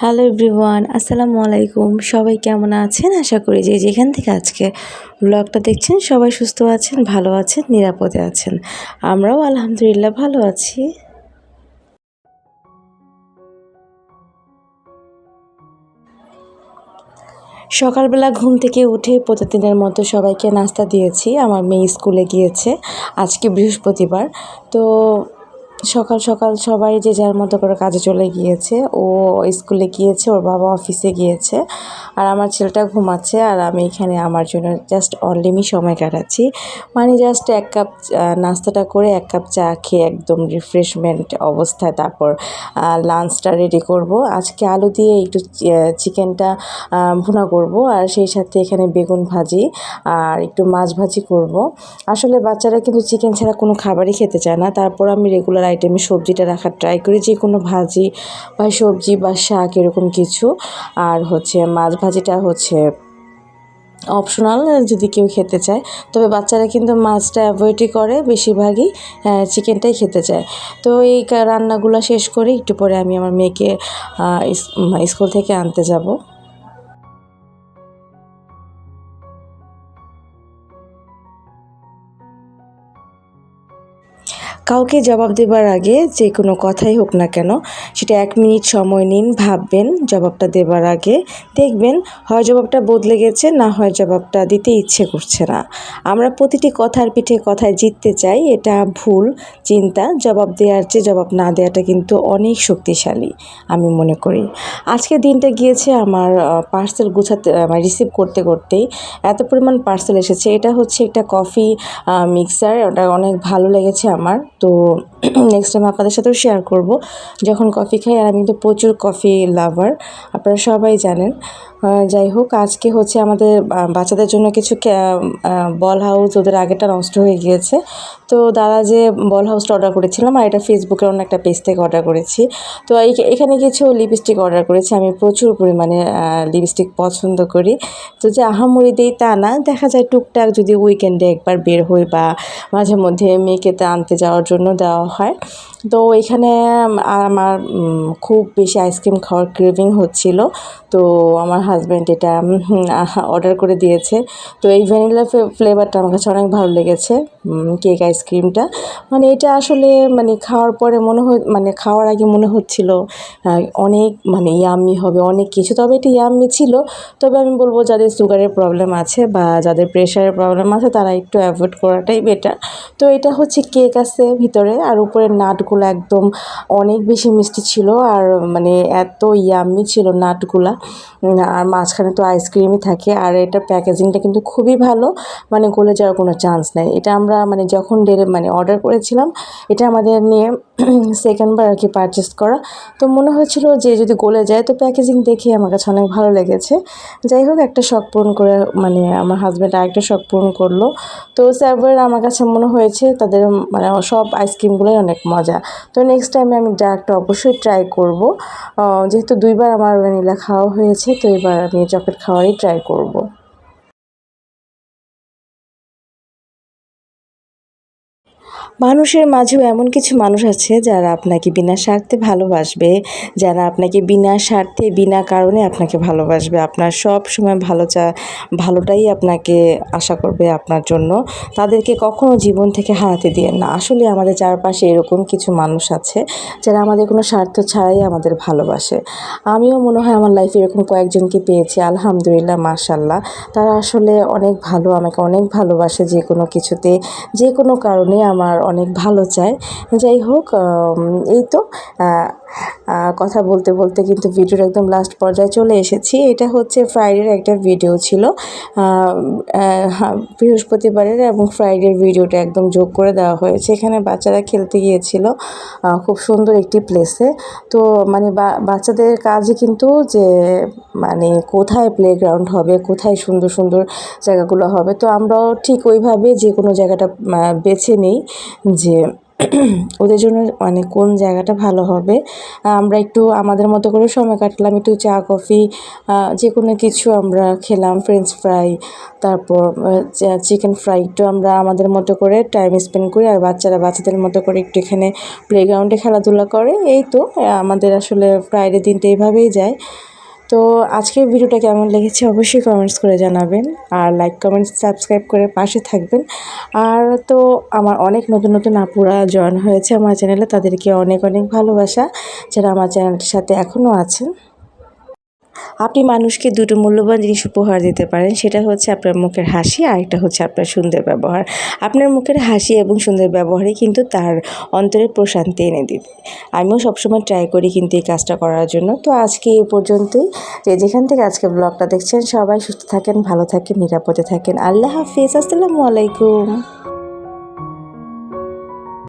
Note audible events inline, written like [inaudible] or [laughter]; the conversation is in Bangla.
হ্যালো এভরিওয়ান আসসালামু আলাইকুম। সবাই কেমন আছেন? আশা করি যে যেখান থেকে আজকে ব্লগটা দেখছেন, সবাই সুস্থ আছেন, ভালো আছেন, নিরাপদে আছেন। আমরাও আলহামদুলিল্লাহ ভালো আছি। সকালবেলা ঘুম থেকে উঠে প্রতিদিনের মতো সবাইকে নাস্তা দিয়েছি। আমার মেয়ে স্কুলে গিয়েছে আজকে বৃহস্পতিবার। তো সকাল সকাল সবাই যে যার মতো করে কাজে চলে গিয়েছে, ও স্কুলে গিয়েছে, ওর বাবা অফিসে গিয়েছে, আর আমার ছেলেটা ঘুমাচ্ছে, আর আমি এখানে আমার জন্য জাস্ট অনলিমি সময় কাটাচ্ছি। মানে জাস্ট এক কাপ নাস্তাটা করে এক কাপ চা খেয়ে একদম রিফ্রেশমেন্ট অবস্থায় তারপর লাঞ্চটা রেডি করব। আজকে আলু দিয়ে একটু চিকেনটা ভুনা করব, আর সেই সাথে এখানে বেগুন ভাজি, আর একটু মাছ ভাজি করব। আসলে বাচ্চারা কিন্তু চিকেন ছাড়া কোনো খাবারই খেতে চায় না। তারপর আমি রেগুলার আইটেমে সবজিটা রাখার ট্রাই করি, যে কোনো ভাজি বা সবজি বা শাক এরকম কিছু। আর হচ্ছে মাছ ভাজিটা হচ্ছে অপশনাল যদি কেউ খেতে চায়। তবে বাচ্চারা কিন্তু মাছটা অ্যাভয়েডই করে বেশিরভাগই চিকেনটাই খেতে চায়। তো এই রান্নাগুলো শেষ করে একটু পরে আমি আমার মেয়েকে স্কুল থেকে আনতে যাব। কাউকে জবাব দেবার আগে যে কোনো কথাই হোক না কেন, সেটা এক মিনিট সময় নিন, ভাববেন, জবাবটা দেবার আগে দেখবেন হয় জবাবটা বদলে গেছে, না হয় জবাবটা দিতে ইচ্ছে করছে না। আমরা প্রতিটি কথার পিঠে কথায় জিততে চাই, এটা ভুল, চিন্তা, জবাব দেওয়ার চেয়ে জবাব না দেওয়াটা কিন্তু অনেক শক্তিশালী, আমি মনে করি। আজকে দিনটা গিয়েছে আমার পার্সেল গুছাতে রিসিভ করতে করতেই এত পরিমাণ পার্সেল এসেছে। এটা হচ্ছে একটা কফি মিক্সার ওটা অনেক ভালো লেগেছে আমার। তো [clears throat] নেক্সট টাইম আপনাদের সাথেও শেয়ার করব। যখন কফি খাই, আর আমি কিন্তু প্রচুর কফি লাভার আপনারা সবাই জানেন। যাই হোক, আজকে হচ্ছে আমাদের বাচ্চাদের জন্য কিছু বল হাউস ওদের আগেটা নষ্ট হয়ে গিয়েছে। তো দাদা যে বল হাউসটা অর্ডার করেছিলাম, আর এটা ফেসবুকের অন্য একটা পেজ থেকে অর্ডার করেছি। তো এখানে কিছু লিপস্টিক অর্ডার করেছি, আমি প্রচুর পরিমাণে লিপস্টিক পছন্দ করি। তো যে আহামরি দিই তা না, দেখা যায় টুকটাক যদি উইকেন্ডে একবার বের হই বা মাঝে মধ্যে মেয়েকে তা আনতে যাওয়ার জন্য দেওয়া হয়। তো এখানে আমার খুব বেশি আইসক্রিম খাওয়ার ক্রেভিং হচ্ছিল। তো আমার হাজব্যান্ড এটা অর্ডার করে দিয়েছে। তো এই ভ্যানিলা ফ্লেভারটা আমার কাছে অনেক ভালো লেগেছে কেক আইসক্রিমটা। মানে এটা আসলে মানে খাওয়ার পরে মনে হয় মানে খাওয়ার আগে মনে হচ্ছিল অনেক মানে ইয়াম্মি হবে, অনেক কিছু। তবে এটা ইয়াম্মি ছিল। তবে আমি বলব যাদের সুগারের প্রবলেম আছে বা যাদের প্রেশারের প্রবলেম আছে, তারা একটু অ্যাভয়েড করাটাই বেটার তো এটা হচ্ছে কেক আছে ভিতরে, আর উপরে নাটগুলো একদম অনেক বেশি মিষ্টি ছিল আর মানে এত ইয়াম্মি ছিল নাটগুলা আর মাঝখানে তো আইসক্রিমই থাকে আর এটা প্যাকেজিংটা কিন্তু খুবই ভালো মানে গলে যাওয়ার কোনো চান্স নেই। এটা আমরা মানে যখন ডেলে মানে অর্ডার করেছিলাম, এটা আমাদের নিয়ে [clears throat] সেকেন্ডবার আর কি পারচেস করা। তো মনে হয়েছিল যে যদি গলে যায়, তো প্যাকেজিং দেখে আমার কাছে অনেক ভালো লেগেছে। যাই হোক, একটা শখ পূরণ করে মানে আমার হাজব্যান্ড আরেকটা শখ পূরণ করল। তো স্যাভের আমার কাছে মনে হয়েছে, তাদের মানে সব আইসক্রিমগুলোই অনেক মজা। তো নেক্সট টাইমে আমি ডার্কটা অবশ্যই ট্রাই করব। যেহেতু দুইবার আমার ভ্যানিলা খাওয়া হয়েছে, তো এবার আমি চকলেট খাওয়ারই ট্রাই করব। মানুষের মাঝেও এমন কিছু মানুষ আছে যারা আপনাকে বিনা স্বার্থে ভালোবাসবে, যারা আপনাকে বিনা স্বার্থে, বিনা কারণে আপনাকে ভালোবাসবে। আপনার সব সময় ভালো চা, ভালোটাই আপনাকে আশা করবে আপনার জন্য। তাদেরকে কখনো জীবন থেকে হারাতে দিয়ে না। আসলে আমাদের চারপাশে এরকম কিছু মানুষ আছে যারা আমাদের কোনো স্বার্থ ছাড়াই আমাদের ভালোবাসে। আমিও মনে হয় আমার লাইফে এরকম কয়েকজনকে পেয়েছি, আলহামদুলিল্লাহ মাশাল্লাহ তারা আসলে অনেক ভালো, আমাকে অনেক ভালোবাসে যে কোনো কিছুতে, যে কোনো কারণে আমার অনেক ভালো চায়। যাই হোক এই তো কথা বলতে বলতে কিন্তু ভিডিওর একদম লাস্ট পর্যায়ে চলে এসেছি। এটা হচ্ছে ফ্রাইডের একটা ভিডিও ছিল। বৃহস্পতিবারের এবং ফ্রাইডের ভিডিওটা একদম যোগ করে দেওয়া হয়েছে। এখানে বাচ্চারা খেলতে গিয়েছিল খুব সুন্দর একটি প্লেসে তো মানে বাচ্চাদের কাজই কিন্তু যে মানে কোথায় প্লেগ্রাউন্ড হবে, কোথায় সুন্দর সুন্দর জায়গাগুলো হবে, তো আমরাও ঠিক ওইভাবে যে কোনো জায়গাটা বেছে নিই যে [clears throat] ওদের জন্য মানে কোন জায়গাটা ভালো হবে? আমরা একটু আমাদের মতো করে সময় কাটলাম, একটু চা, কফি যে কোনো কিছু আমরা খেলাম ফ্রেঞ্চ ফ্রাই তারপর চিকেন ফ্রাই একটু আমরা আমাদের মতো করে টাইম স্পেন্ড করি, আর বাচ্চারা বাচ্চাদের মতো করে একটু এখানে প্লেগ্রাউন্ডে খেলাধুলা করে, এই তো আমাদের আসলে ফ্রাইডে দিনটা এইভাবেই যায়। তো আজকের ভিডিওটা কেমন লেগেছে অবশ্যই কমেন্টস করে জানাবেন আর লাইক কমেন্টস সাবস্ক্রাইব করে পাশে থাকবেন। আর তো আমার অনেক নতুন নতুন আপুরা জয়েন হয়েছে আমার চ্যানেলে তাদেরকে অনেক অনেক ভালোবাসা যারা আমার চ্যানেলটির সাথে এখনও আছেন। আপনি মানুষকে দুটো মূল্যবান জিনিস উপহার দিতে পারেন, সেটা হচ্ছে আপনার মুখের হাসি, আর একটা হচ্ছে আপনার সুন্দর ব্যবহার। আপনার মুখের হাসি এবং সুন্দর ব্যবহারই কিন্তু তার অন্তরে প্রশান্তি এনে দিবে। আমিও সবসময় ট্রাই করি কিন্তু এই কাজটা করার জন্য। তো আজকে এই পর্যন্তই। যে যেখান থেকে আজকে ব্লগটা দেখছেন, সবাই সুস্থ থাকেন, ভালো থাকেন, নিরাপদে থাকেন। আল্লাহ হাফিজ। আসসালামু আলাইকুম।